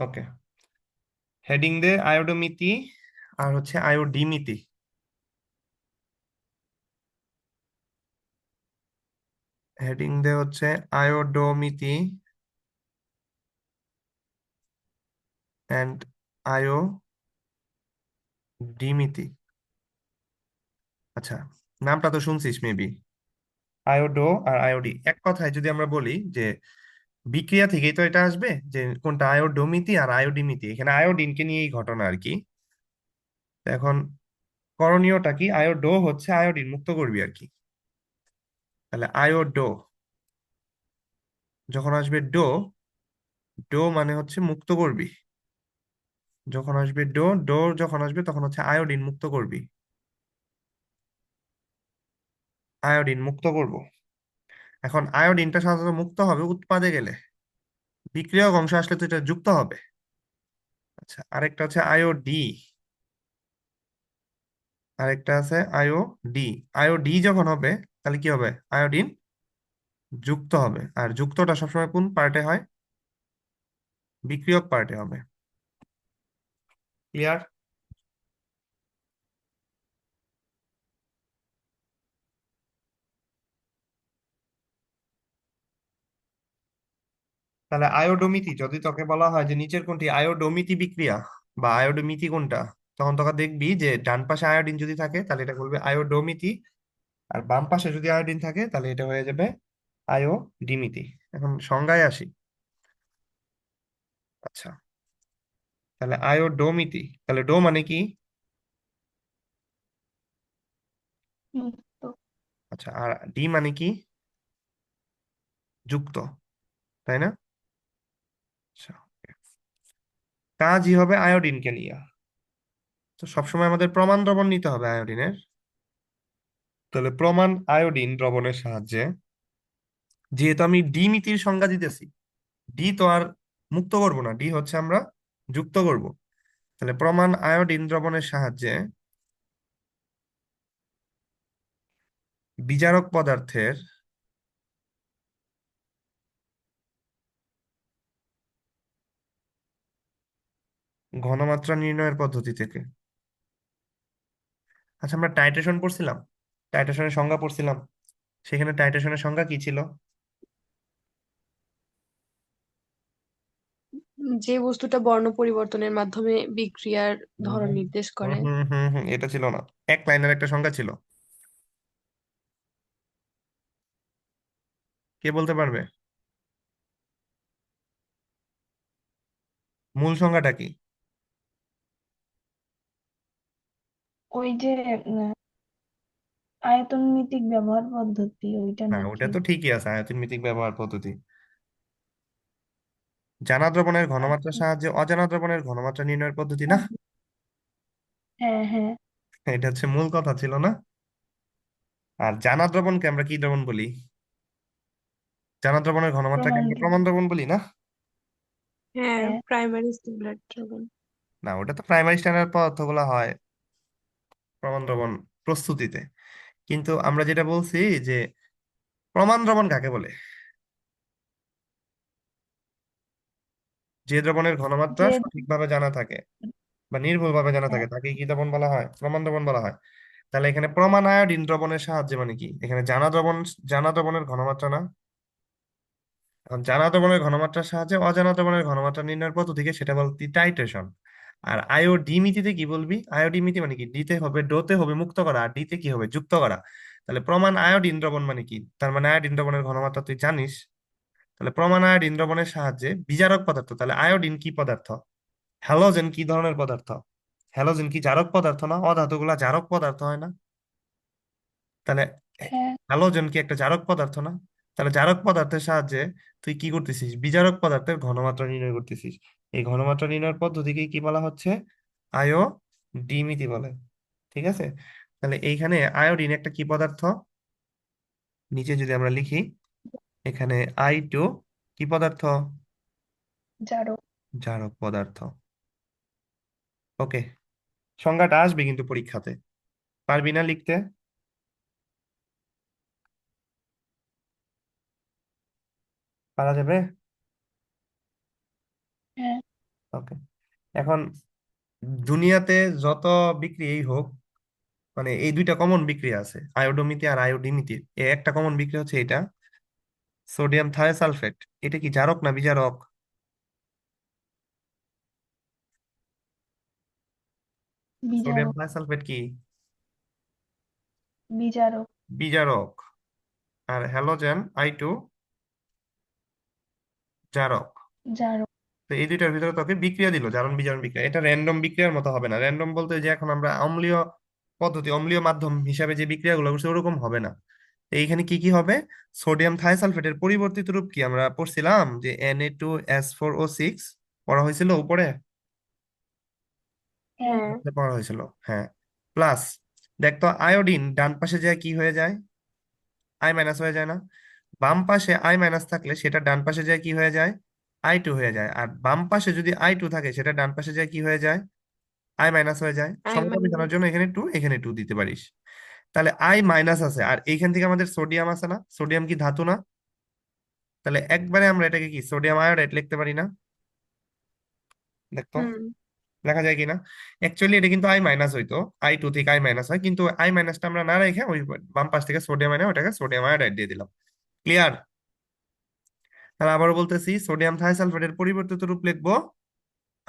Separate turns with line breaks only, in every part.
ওকে। Heading দে আয়োডোমিতি আর হচ্ছে আয়োডিমিতি। Heading দে হচ্ছে আয়োডোমিতি and আয়োডিমিতি। আচ্ছা নামটা তো শুনছিস মেবি আয়োডো আর আয়োডি। এক কথায় যদি আমরা বলি যে বিক্রিয়া থেকেই তো এটা আসবে যে কোনটা আয়োডোমিতি আর আয়োডিমিতি এখানে আয়োডিনকে নিয়েই ঘটনা আর কি। এখন করণীয়টা কি? আয়োডো হচ্ছে আয়োডিন মুক্ত করবি আর কি। তাহলে আয়োডো, যখন আসবে ডো ডো মানে হচ্ছে মুক্ত করবি যখন আসবে ডো ডো যখন আসবে তখন হচ্ছে আয়োডিন মুক্ত করবি আয়োডিন মুক্ত করব। এখন আয়োডিনটা সাধারণত মুক্ত হবে উৎপাদে গেলে। বিক্রিয়ক অংশ আসলে তো এটা যুক্ত হবে। আচ্ছা আরেকটা হচ্ছে আয়োডি আরেকটা আছে আয়োডি আয়োডি যখন হবে, তাহলে কি হবে? আয়োডিন যুক্ত হবে। আর যুক্তটা সবসময় কোন পার্টে হয়? বিক্রিয়ক পার্টে হবে। ক্লিয়ার? তাহলে আয়োডোমিতি যদি তোকে বলা হয় যে নিচের কোনটি আয়োডোমিতি বিক্রিয়া বা আয়োডোমিতি কোনটা তখন তোকে দেখবি যে ডান পাশে আয়োডিন যদি থাকে তাহলে এটা বলবে আয়োডোমিতি। আর বাম পাশে যদি আয়োডিন থাকে তাহলে এটা হয়ে যাবে আয়োডিমিতি। এখন সংজ্ঞায় আসি। আচ্ছা তাহলে আয়োডোমিতি তাহলে ডো মানে কি? আচ্ছা আর ডি মানে কি? যুক্ত তাই না? আচ্ছা কাজই হবে আয়োডিনকে নিয়ে। তো সবসময় আমাদের প্রমাণ দ্রবণ নিতে হবে আয়োডিনের। তাহলে প্রমাণ আয়োডিন দ্রবণের সাহায্যে, যেহেতু আমি দ্বিমিতির সংজ্ঞা দিতেছি, ডি তো আর মুক্ত করব না, ডি হচ্ছে আমরা যুক্ত করব। তাহলে প্রমাণ আয়োডিন দ্রবণের সাহায্যে বিজারক পদার্থের ঘনমাত্রা নির্ণয়ের পদ্ধতি থেকে। আচ্ছা আমরা টাইট্রেশন পড়ছিলাম। টাইট্রেশনের সংজ্ঞা পড়ছিলাম। সেখানে টাইট্রেশনের সংজ্ঞা কি ছিল?
যে বস্তুটা বর্ণ পরিবর্তনের মাধ্যমে বিক্রিয়ার ধরন নির্দেশ করে।
হুম হুম হুম, এটা ছিল না। এক লাইনের একটা সংজ্ঞা ছিল। কে বলতে পারবে? মূল সংজ্ঞাটা কি?
ওই যে আয়তনমিতিক ব্যবহার পদ্ধতি ওইটা
না ওটা
নাকি
তো ঠিকই আছে আয়তন মিতিক ব্যবহার পদ্ধতি। জানা দ্রবণের ঘনমাত্রার
আচ্ছা।
সাহায্যে অজানা দ্রবণের ঘনমাত্রা নির্ণয়ের পদ্ধতি না?
হ্যাঁ হ্যাঁ।
এটা হচ্ছে মূল কথা ছিল না? আর জানা দ্রবণকে আমরা কি দ্রবণ বলি? জানা দ্রবণের ঘনমাত্রাকে
প্রমাণ
আমরা প্রমাণ দ্রবণ বলি না?
হ্যাঁ
হ্যাঁ।
প্রাইমারি স্টিমুলেট দ্রবণ।
না ওটা তো প্রাইমারি স্ট্যান্ডার্ড পদার্থগুলো হয়। প্রমাণ প্রস্তুতিতে। কিন্তু আমরা যেটা বলছি যে প্রমাণ দ্রবণ কাকে বলে? যে দ্রবণের ঘনমাত্রা সঠিকভাবে জানা থাকে বা নির্ভুলভাবে জানা থাকে তাকে কি দ্রবণ বলা হয়? প্রমাণ দ্রবণ বলা হয়। তাহলে এখানে প্রমাণ আয়োডিন দ্রবণের সাহায্যে মানে কি? এখানে জানা দ্রবণ জানা দ্রবণের ঘনমাত্রা না। জানা দ্রবণের ঘনমাত্রার সাহায্যে অজানা দ্রবণের ঘনমাত্রা নির্ণয়ের পদ্ধতিকে সেটা বলতি টাইট্রেশন আর আয়োডিমিতিতে কি বলবি? আয়োডিমিতি মানে কি? ডিতে হবে ডোতে হবে মুক্ত করা। আর ডিতে কি হবে? যুক্ত করা। তাহলে প্রমাণ আয়োডিন দ্রবণ মানে কি? তার মানে আয়োডিন দ্রবণের ঘনমাত্রা তুই জানিস। তাহলে প্রমাণ আয়োডিন দ্রবণের সাহায্যে বিজারক পদার্থ তাহলে আয়োডিন কি পদার্থ? হ্যালোজেন কি ধরনের পদার্থ? হ্যালোজেন কি জারক পদার্থ না? অধাতুগুলা জারক পদার্থ হয় না? তাহলে
হ্যাঁ।
হ্যালোজেন কি একটা জারক পদার্থ না? তাহলে জারক পদার্থের সাহায্যে তুই কি করতেছিস? বিজারক পদার্থের ঘনমাত্রা নির্ণয় করতেছিস। এই ঘনমাত্রা নির্ণয়ের পদ্ধতিকে কি বলা হচ্ছে? আয়ো ডিমিতি বলে ঠিক আছে? তাহলে এইখানে আয়োডিন একটা কি পদার্থ? নিচে যদি আমরা লিখি এখানে আই টু কি পদার্থ?
জারক।
জারক পদার্থ। ওকে সংজ্ঞাটা আসবে কিন্তু পরীক্ষাতে। পারবি না লিখতে? পারা যাবে?
হ্যাঁ।
ওকে। এখন দুনিয়াতে যত বিক্রিয়াই হোক মানে এই দুইটা কমন বিক্রিয়া আছে আয়োডোমিতি আর আয়োডিমিতি এই একটা কমন বিক্রিয়া হচ্ছে এটা সোডিয়াম থায়োসালফেট এটা কি জারক না বিজারক? সোডিয়াম
বিজারক
থায়োসালফেট কি?
বিজারক।
বিজারক। আর হ্যালোজেন আই টু জারক।
জারক।
তো এই দুইটার ভিতরে তোকে বিক্রিয়া দিল জারণ বিজারণ বিক্রিয়া। এটা র্যান্ডম বিক্রিয়ার মতো হবে না। র্যান্ডম বলতে যে এখন আমরা অম্লীয় পদ্ধতি অম্লীয় মাধ্যম হিসাবে যে বিক্রিয়াগুলো করছি ওরকম হবে না। এইখানে কি কি হবে? সোডিয়াম থাইসালফেটের পরিবর্তিত রূপ কি আমরা পড়ছিলাম? যে Na2S4O6 পড়া হয়েছিল উপরে?
হ্যাঁ।
হ্যাঁ
পড়া হয়েছিল হ্যাঁ। প্লাস দেখতো আয়োডিন ডান পাশে যায় কি হয়ে যায়? আই মাইনাস হয়ে যায় না। বাম পাশে আই মাইনাস থাকলে সেটা ডান পাশে যায় কি হয়ে যায়? আই টু হয়ে যায়। আর বাম পাশে যদি আই টু থাকে সেটা ডান পাশে যায় কি হয়ে যায়? আই মাইনাস হয়ে যায়।
মাইনাস
মেটানোর জন্য এখানে টু এখানে টু দিতে পারিস। তাহলে আই মাইনাস আছে। আর এইখান থেকে আমাদের সোডিয়াম আছে না। সোডিয়াম কি ধাতু না? তাহলে একবারে আমরা এটাকে কি সোডিয়াম আয়োডাইড লিখতে পারি না?
দেখো
লেখা যায় কিনা? অ্যাকচুয়ালি এটা কিন্তু আই মাইনাস হইতো। আই টু থেকে আই মাইনাস হয়। কিন্তু আই মাইনাসটা আমরা না রেখে ওই বাম পাশ থেকে সোডিয়াম এনে ওটাকে সোডিয়াম আয়োডাইড দিয়ে দিলাম। ক্লিয়ার তাহলে আবারও বলতেছি সোডিয়াম থাইসালফেটের পরিবর্তিত রূপ লিখব।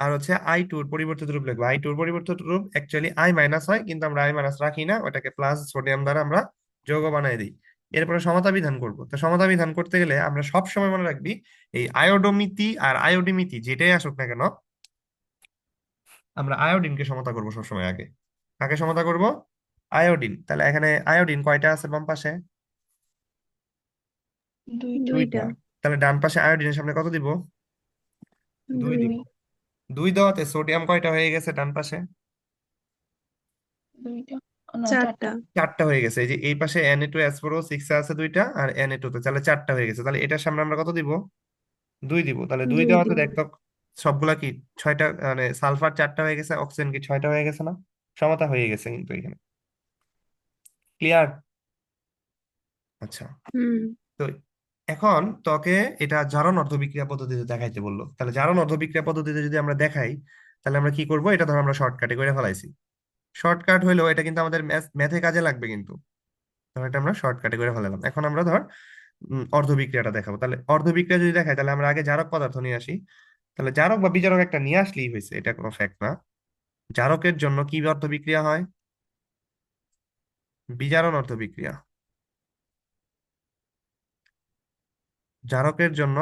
আর হচ্ছে আই টুর পরিবর্তিত রূপ লিখব। আই টুর পরিবর্তিত রূপ অ্যাকচুয়ালি আই মাইনাস হয় কিন্তু আমরা আই মাইনাস রাখি না ওটাকে প্লাস সোডিয়াম দ্বারা আমরা যৌগ বানাই দিই। এরপরে সমতা বিধান করব। তো সমতা বিধান করতে গেলে আমরা সব সময় মনে রাখবি এই আয়োডোমিতি আর আয়োডিমিতি যেটাই আসুক না কেন আমরা আয়োডিনকে সমতা করব সবসময় আগে। কাকে সমতা করব? আয়োডিন তাহলে এখানে আয়োডিন কয়টা আছে বাম পাশে?
দুইটা।
তাহলে ডান পাশে আয়োডিনের সামনে কত দিব? দুই দিব। দুই দেওয়াতে সোডিয়াম কয়টা হয়ে গেছে ডান পাশে?
দুইটা। ও না
চারটা।
চারটা।
হয়ে গেছে। এই যে এই পাশে Na2S4O সিক্স আছে দুইটা আর Na2 তে। তাহলে চারটা হয়ে গেছে। তাহলে এটার সামনে আমরা কত দিব? দুই দিব। তাহলে দুই
দুই
দেওয়াতে
দিব।
দেখতো সবগুলা কি ছয়টা মানে সালফার চারটা হয়ে গেছে অক্সিজেন কি ছয়টা হয়ে গেছে না? সমতা হয়ে গেছে কিন্তু এখানে। ক্লিয়ার আচ্ছা।
হুম।
তো এখন তোকে এটা জারণ অর্ধবিক্রিয়া পদ্ধতিতে দেখাইতে বলল। তাহলে জারণ অর্ধবিক্রিয়া পদ্ধতিতে যদি আমরা দেখাই, তাহলে আমরা কি করব? এটা ধর আমরা শর্টকাটে করে ফেলাইছি। শর্টকাট হইলেও এটা কিন্তু আমাদের ম্যাথে কাজে লাগবে কিন্তু। ধর এটা আমরা শর্টকাটে করে ফেলালাম। এখন আমরা ধর অর্ধবিক্রিয়াটা দেখাবো। তাহলে অর্ধবিক্রিয়া যদি দেখাই, তাহলে আমরা আগে জারক পদার্থ নিয়ে আসি। তাহলে জারক বা বিজারক একটা নিয়ে আসলেই হয়েছে, এটা কোনো ফ্যাক্ট না। জারকের জন্য কি অর্ধবিক্রিয়া হয়? বিজারণ অর্ধবিক্রিয়া জারকের জন্য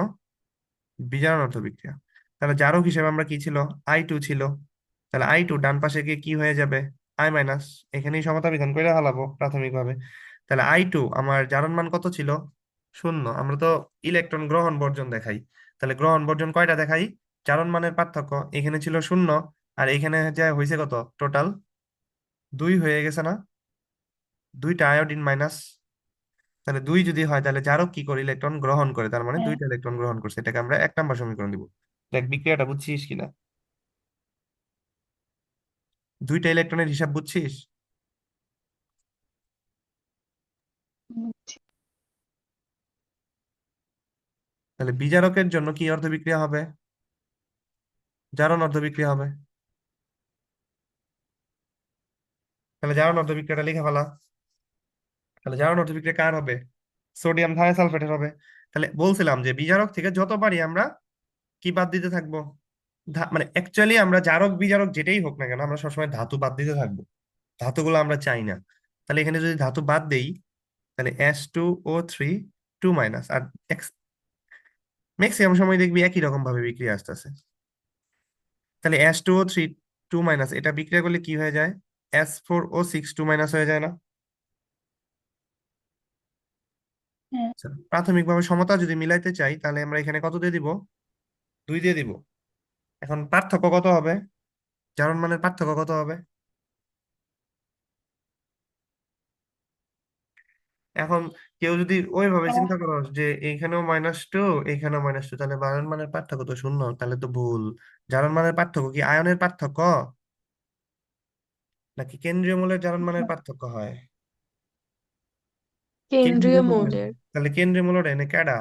বিজারণ অর্ধবিক্রিয়া তাহলে জারক হিসেবে আমরা কি ছিল? আই টু ছিল। তাহলে আই টু ডান পাশে গিয়ে কি হয়ে যাবে? আই মাইনাস এখানেই সমতা বিধান করে হালাবো প্রাথমিকভাবে। তাহলে আই টু আমার জারণ মান কত ছিল? শূন্য। আমরা তো ইলেকট্রন গ্রহণ বর্জন দেখাই। তাহলে গ্রহণ বর্জন কয়টা দেখাই? জারণ মানের পার্থক্য। এখানে ছিল শূন্য। আর এখানে যা হয়েছে কত? টোটাল দুই হয়ে গেছে না? দুইটা আয়োডিন মাইনাস তাহলে দুই যদি হয় তাহলে জারক কি করে? ইলেকট্রন গ্রহণ করে। তার মানে
হ্যাঁ।
দুইটা ইলেকট্রন গ্রহণ করছে। এটাকে আমরা এক নাম্বার সমীকরণ দিব। দেখ বিক্রিয়াটা বুঝছিস কিনা দুইটা ইলেকট্রনের হিসাব বুঝছিস? তাহলে বিজারকের জন্য কি অর্ধ বিক্রিয়া হবে? জারণ অর্ধ বিক্রিয়া হবে। তাহলে জারণ অর্ধ বিক্রিয়াটা লিখে ফেলা। তাহলে জারণ অর্ধ বিক্রিয়া কার হবে? সোডিয়াম থায়োসালফেটের হবে। তাহলে বলছিলাম যে বিজারক থেকে যত পারি আমরা কি বাদ দিতে থাকব? মানে অ্যাকচুয়ালি আমরা জারক, বিজারক যেটাই হোক না কেন, আমরা সবসময় ধাতু বাদ দিতে থাকব। ধাতুগুলো আমরা চাই না। তাহলে এখানে যদি ধাতু বাদ দেই, তাহলে S two O three two minus আর ম্যাক্সিমাম সময় দেখবি একই রকম ভাবে বিক্রিয়া আসতেছে। তাহলে S two O three two minus এটা বিক্রিয়া করলে কি হয়ে যায়? S four O six two minus হয়ে যায় না
হ্যাঁ
আচ্ছা, প্রাথমিকভাবে সমতা যদি মিলাইতে চাই তাহলে আমরা এখানে কত দিয়ে দিব? দুই দিয়ে দিব। এখন পার্থক্য কত হবে? জারণ মানের পার্থক্য কত হবে? এখন কেউ যদি ওইভাবে
হ্যাঁ,
চিন্তা করো যে এইখানেও মাইনাস টু এইখানেও মাইনাস টু তাহলে জারণ মানের পার্থক্য তো শূন্য তাহলে তো ভুল। জারণ মানের পার্থক্য কি আয়নের পার্থক্য? নাকি কেন্দ্রীয় মৌলের জারণ মানের পার্থক্য হয়?
কেন্দ্রীয় মৌলের।
তাহলে কেন্দ্রীয় মৌলের এনে ক্যাডা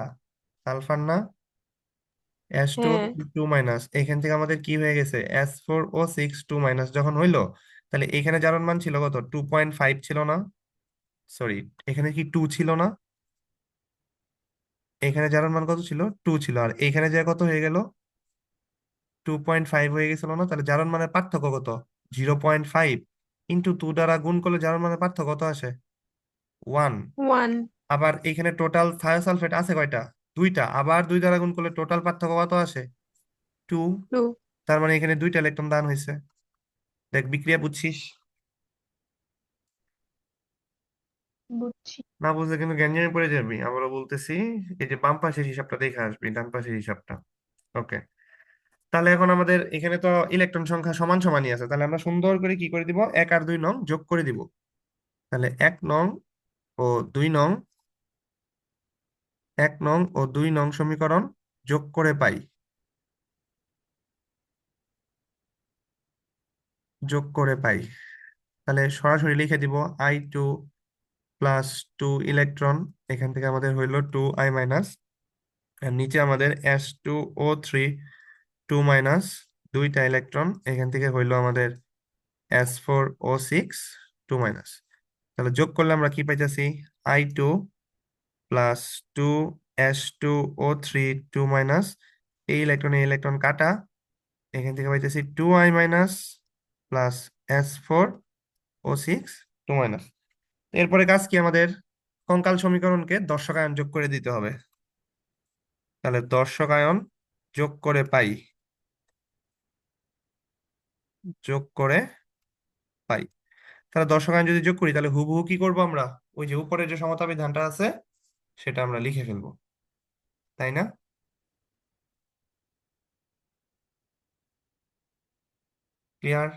সালফার না? এস টু
হ্যাঁ।
টু মাইনাস এখান থেকে আমাদের কি হয়ে গেছে? S four O six two minus যখন হইল তাহলে এখানে জারণ মান ছিল কত? টু পয়েন্ট ফাইভ ছিল না? সরি এখানে কি টু ছিল না? এখানে জারণ মান কত ছিল? টু ছিল। আর এখানে যে কত হয়ে গেল? টু পয়েন্ট ফাইভ হয়ে গেছিল না? তাহলে জারণ মানের পার্থক্য কত? Zero point five into two দ্বারা গুণ করলে জারণ মানের পার্থক্য কত আসে? ওয়ান
ওয়ান
আবার এখানে টোটাল থায়োসালফেট আছে কয়টা? দুইটা। আবার দুই দ্বারা গুণ করলে টোটাল পার্থক্য কত আসে? টু
টু
তার মানে এখানে দুইটা ইলেকট্রন দান হয়েছে। দেখ বিক্রিয়া বুঝছিস?
বুঝছি।
না বুঝলে কিন্তু গ্যাঞ্জামে পড়ে যাবি। আমরা বলতেছি এই যে বাম পাশের হিসাবটা দেখে আসবি ডান পাশের হিসাবটা। ওকে তাহলে এখন আমাদের এখানে তো ইলেকট্রন সংখ্যা সমান সমানই আছে। তাহলে আমরা সুন্দর করে কি করে দিব? এক আর দুই নং যোগ করে দিব। তাহলে এক নং ও দুই নং, এক নং ও দুই নং সমীকরণ যোগ করে পাই। যোগ করে পাই। তাহলে সরাসরি লিখে দিব I two plus two electron এখান থেকে আমাদের হইল টু আই মাইনাস আর নিচে আমাদের S two O three two minus দুইটা ইলেকট্রন এখান থেকে হইল আমাদের এস ফোর ও সিক্স টু মাইনাস তাহলে যোগ করলে আমরা কি পাইতেছি? I two plus two S two O three two minus এই ইলেকট্রন এই ইলেকট্রন কাটা, এখান থেকে পাইতেছি two I minus plus S four O six two minus এরপরে কাজ কি আমাদের? কঙ্কাল সমীকরণকে দর্শকায়ন যোগ করে দিতে হবে। তাহলে দর্শকায়ন যোগ করে পাই। যোগ করে পাই। তাহলে দর্শকায়ন যদি যোগ করি, তাহলে হুবহু কি করব আমরা? ওই যে উপরে যে সমতা বিধানটা আছে, সেটা আমরা লিখে ফেলব। তাই না? ক্লিয়ার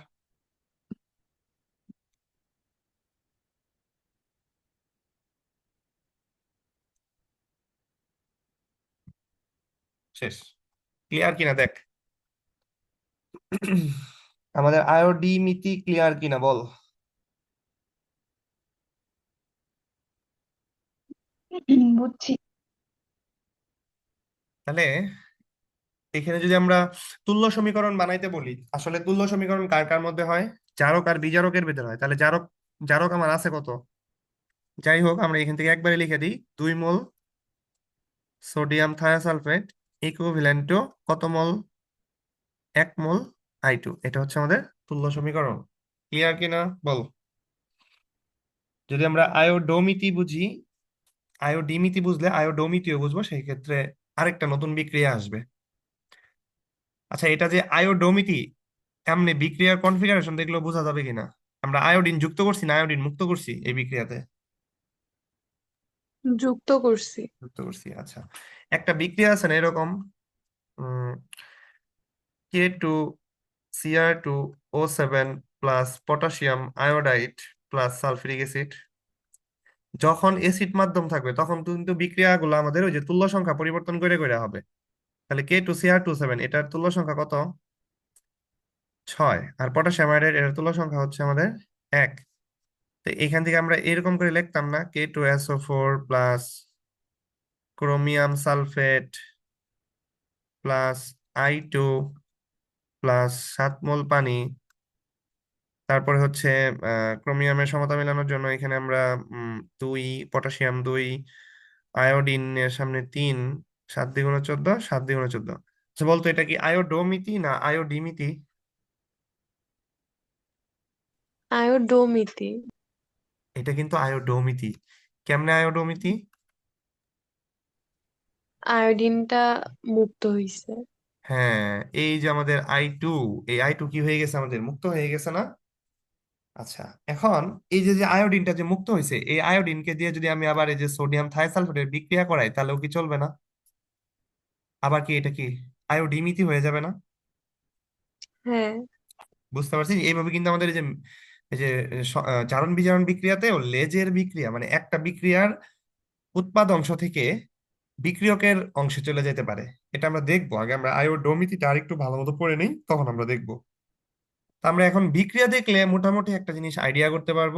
শেষ। ক্লিয়ার কিনা দেখ? আমাদের আইওডি মিতি ক্লিয়ার কিনা বল।
বুঝছি।
তাহলে এখানে যদি আমরা তুল্য সমীকরণ বানাইতে বলি, আসলে তুল্য সমীকরণ কার কার মধ্যে হয়? জারক আর বিজারকের ভেতরে হয়। তাহলে জারক জারক আমার আছে কত? যাই হোক, আমরা এখান থেকে একবারে লিখে দিই। দুই মোল সোডিয়াম থায়োসালফেট ইকুইভ্যালেন্ট কত মোল? এক মোল আই টু এটা হচ্ছে আমাদের তুল্য সমীকরণ। ক্লিয়ার কিনা? বল। যদি আমরা আয়োডোমিতি বুঝি আয়োডিমিতি বুঝলে আয়োডোমিতিও বুঝব সেই ক্ষেত্রে আরেকটা নতুন বিক্রিয়া আসবে। আচ্ছা এটা যে আয়োডোমিতি এমনি বিক্রিয়ার কনফিগারেশন দেখলেও বোঝা যাবে কিনা? আমরা আয়োডিন যুক্ত করছি না আয়োডিন মুক্ত করছি এই বিক্রিয়াতে?
যুক্ত করছি।
যুক্ত করছি আচ্ছা। একটা বিক্রিয়া আছে না এরকম? K two CR two O seven plus potassium iodide plus sulphuric acid যখন এসিড মাধ্যম থাকবে, তখন কিন্তু বিক্রিয়াগুলো আমাদের ওই যে তুল্য সংখ্যা পরিবর্তন করে করে হবে। তাহলে K two C R two seven এটার তুল্য সংখ্যা কত? ছয়। আর পটাশিয়াম এটার তুল্য সংখ্যা হচ্ছে আমাদের এক। তো এখান থেকে আমরা এরকম করে লিখতাম না K two SO four plus chromium sulphate plus I two plus সাত মোল পানি তারপরে হচ্ছে ক্রোমিয়ামের সমতা মেলানোর জন্য এখানে আমরা দুই পটাশিয়াম দুই আয়োডিনের সামনে তিন সাত দ্বিগুণে চোদ্দ সাত দ্বিগুণে চোদ্দ। আচ্ছা বলতো এটা কি আয়োডোমিতি না আয়োডিমিতি?
আয়োডোমিতি।
এটা কিন্তু আয়োডোমিতি। কেমনে আয়োডোমিতি?
আয়োডিনটা মুক্ত হইছে।
হ্যাঁ এই যে আমাদের আই টু এই আই টু কি হয়ে গেছে আমাদের? মুক্ত হয়ে গেছে না? আচ্ছা এখন এই যে যে আয়োডিনটা যে মুক্ত হয়েছে এই আয়োডিনকে দিয়ে যদি আমি আবার এই যে সোডিয়াম থাইসালফেটের বিক্রিয়া করাই তাহলেও কি চলবে না? আবার কি এটা কি আয়োডিমিতি হয়ে যাবে না?
হ্যাঁ।
বুঝতে পারছি? এইভাবে কিন্তু আমাদের এই যে এই যে জারণ বিজারণ বিক্রিয়াতেও লেজের বিক্রিয়া মানে একটা বিক্রিয়ার উৎপাদ অংশ থেকে বিক্রিয়কের অংশে চলে যেতে পারে। এটা আমরা দেখব। আগে আমরা আয়োডোমিতিটা আরেকটু ভালো মতো পড়ে নেই তখন আমরা দেখব। আমরা এখন বিক্রিয়া দেখলে মোটামুটি একটা জিনিস আইডিয়া করতে পারব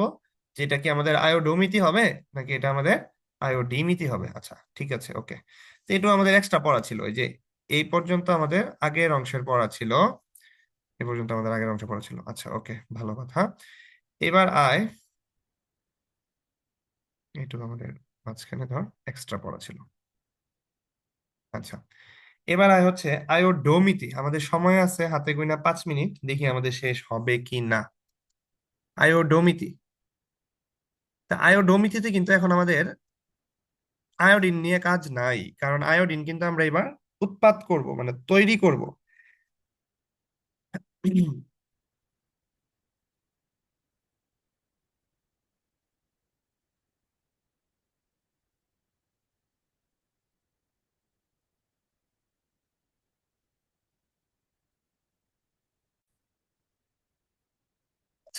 যে এটা কি আমাদের আয়োডোমিতি হবে, নাকি এটা আমাদের আয়োডিমিতি হবে? আচ্ছা ঠিক আছে ওকে তো এটাও আমাদের এক্সট্রা পড়া ছিল যে এই পর্যন্ত আমাদের আগের অংশের পড়া ছিল এই পর্যন্ত আমাদের আগের অংশ পড়া ছিল। আচ্ছা ওকে ভালো কথা। এবার আয় এইটুকু আমাদের মাঝখানে ধর এক্সট্রা পড়া ছিল। আচ্ছা এবার আয় হচ্ছে আয়োডোমিতি। আমাদের সময় আছে হাতে গুনা পাঁচ মিনিট, দেখি আমাদের শেষ হবে কি না আয়োডোমিতি। তা আয়োডোমিতিতে কিন্তু এখন আমাদের আয়োডিন নিয়ে কাজ নাই, কারণ আয়োডিন কিন্তু আমরা এবার উৎপাদ করব মানে তৈরি করব।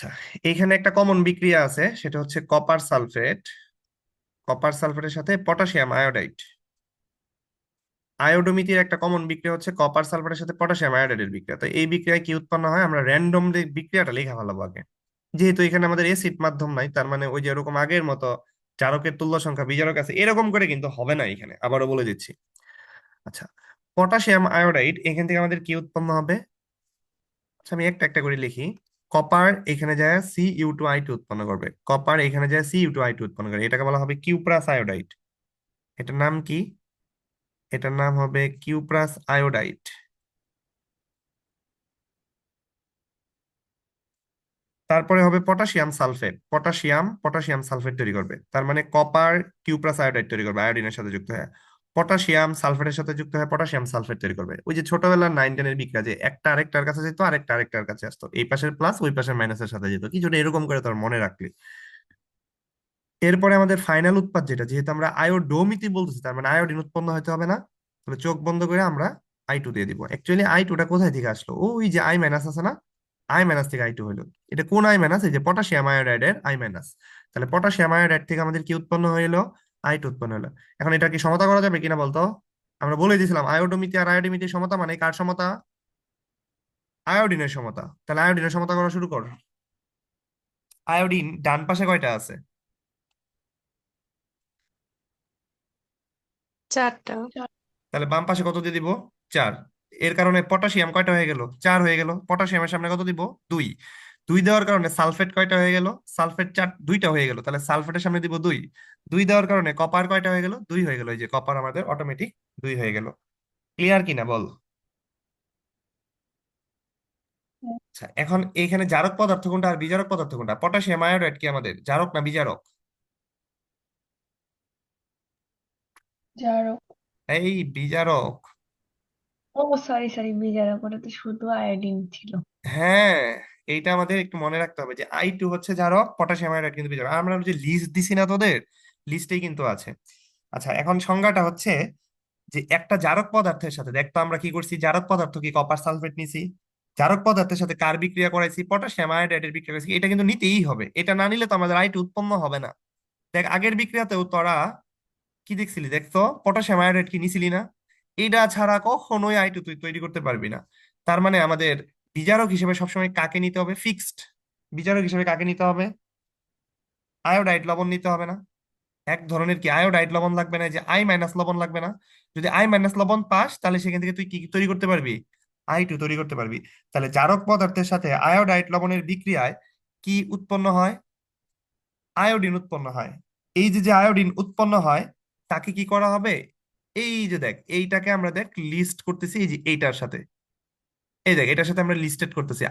আচ্ছা এখানে একটা কমন বিক্রিয়া আছে, সেটা হচ্ছে কপার সালফেট কপার সালফেটের সাথে পটাশিয়াম আয়োডাইড আয়োডোমিতির একটা কমন বিক্রিয়া হচ্ছে কপার সালফেটের সাথে পটাশিয়াম আয়োডাইডের বিক্রিয়া। তো এই বিক্রিয়ায় কি উৎপন্ন হয়? আমরা র্যান্ডম বিক্রিয়াটা লেখা ভালো আগে। যেহেতু এখানে আমাদের এসিড মাধ্যম নাই, তার মানে ওই যে এরকম আগের মতো চারকের তুল্য সংখ্যা, বিজারক আছে, এরকম করে কিন্তু হবে না এখানে। আবারও বলে দিচ্ছি। আচ্ছা পটাশিয়াম আয়োডাইড এখান থেকে আমাদের কি উৎপন্ন হবে? আচ্ছা আমি একটা একটা করে লিখি। কপার এখানে যায় C U two I two উৎপন্ন করবে। কপার এখানে যায় C U two I two উৎপন্ন করে এটাকে বলা হবে কিউপ্রাস আয়োডাইড এটার নাম কি? এটার নাম হবে কিউপ্রাস আয়োডাইট তারপরে হবে potassium sulphate potassium potassium sulphate তৈরি করবে। তার মানে কপার কিউপ্রাস আয়োডাইড তৈরি করবে আয়োডিনের সাথে যুক্ত হয়ে। পটাশিয়াম সালফেটের সাথে যুক্ত হয়ে পটাশিয়াম সালফেট তৈরি করবে। ওই যে ছোটবেলার নাইন টেনের বিক্রিয়া যে একটা আরেকটার কাছে যেত, আরেকটা আরেকটার কাছে আসতো। এই পাশের প্লাস ওই পাশের মাইনাসের সাথে যেত। কিছুটা এরকম করে তোর মনে রাখলি। এরপরে আমাদের ফাইনাল উৎপাদ যেটা, যেহেতু আমরা আয়োডোমিতি বলতেছি, তার মানে আয়োডিন উৎপন্ন হতে হবে না। তাহলে চোখ বন্ধ করে আমরা আই টু দিয়ে দিব। অ্যাকচুয়ালি আই টুটা কোথায় থেকে আসলো? ওই যে আই মাইনাস আছে না? আই মাইনাস থেকে আই টু হইল এটা কোন আই মাইনাস এই যে পটাশিয়াম আয়োডাইডের আই মাইনাস তাহলে পটাশিয়াম আয়োডাইড থেকে আমাদের কি উৎপন্ন হইল? আই টু উৎপন্ন হলো। এখন এটা কি সমতা করা যাবে কিনা বলতো? আমরা বলে দিয়েছিলাম আয়োডোমিতি আর আয়োডিমিতির সমতা মানে কার সমতা? আয়োডিনের সমতা। তাহলে আয়োডিনের সমতা করা শুরু কর। আয়োডিন ডান পাশে কয়টা আছে?
চারটা।
তাহলে বাম পাশে কত দিয়ে দিব? চার। এর কারণে পটাশিয়াম কয়টা হয়ে গেল? চার হয়ে গেল। পটাশিয়ামের সামনে কত দিব? দুই। দুই দেওয়ার কারণে সালফেট কয়টা হয়ে গেল? সালফেট চার দুইটা হয়ে গেল। তাহলে সালফেটের সামনে দিব দুই। দুই দেওয়ার কারণে কপার কয়টা হয়ে গেল? দুই হয়ে গেল। এই যে কপার আমাদের অটোমেটিক দুই হয়ে গেল। ক্লিয়ার কিনা বল? আচ্ছা এখন এখানে জারক পদার্থ কোনটা আর বিজারক পদার্থ কোনটা? পটাশিয়াম আয়োডাইড কি আমাদের? জারক না বিজারক?
জারক।
এই বিজারক।
ও সরি সরি বিজারক। ওটা তো শুধু আয়োডিন ছিল।
হ্যাঁ। এইটা আমাদের একটু মনে রাখতে হবে যে আই টু হচ্ছে জারক পটাশিয়াম আয়োডাইড কিন্তু বিজারক আমরা যে লিস্ট দিছি না তোদের লিস্টেই কিন্তু আছে। আচ্ছা এখন সংজ্ঞাটা হচ্ছে যে, একটা জারক পদার্থের সাথে দেখতো আমরা কি করছি? জারক পদার্থ কি কপার সালফেট নিছি? জারক পদার্থের সাথে কার বিক্রিয়া করাইছি? পটাশিয়াম আয়োডাইডের বিক্রিয়া করেছি এটা কিন্তু নিতেই হবে। এটা না নিলে তো আমাদের আই টু উৎপন্ন হবে না। দেখ, আগের বিক্রিয়াতেও তোরা কি দেখছিলি? দেখতো পটাশিয়াম আয়োডাইড কি নিছিলি না? এটা ছাড়া কখনোই আই টু তুই তৈরি করতে পারবি না। তার মানে আমাদের বিজারক হিসেবে সবসময় কাকে নিতে হবে? ফিক্সড বিচারক হিসেবে কাকে নিতে হবে? আয়োডাইড লবণ নিতে হবে না। এক ধরনের কি আয়োডাইড লবণ লাগবে না? যে আই মাইনাস লবণ লাগবে না। যদি আই মাইনাস লবণ পাস, তাহলে সেখান থেকে তুই কি তৈরি করতে পারবি? আই টু তৈরি করতে পারবি। তাহলে জারক পদার্থের সাথে আয়োডাইড লবণের বিক্রিয়ায় কি উৎপন্ন হয়? আয়োডিন উৎপন্ন হয়। এই যে যে আয়োডিন উৎপন্ন হয়, তাকে কি করা হবে? এই যে দেখ, এইটাকে আমরা দেখ লিস্ট করতেছি, এই যে এইটার সাথে। এই দেখ এটার সাথে আমরা লিস্টেড করতেছি।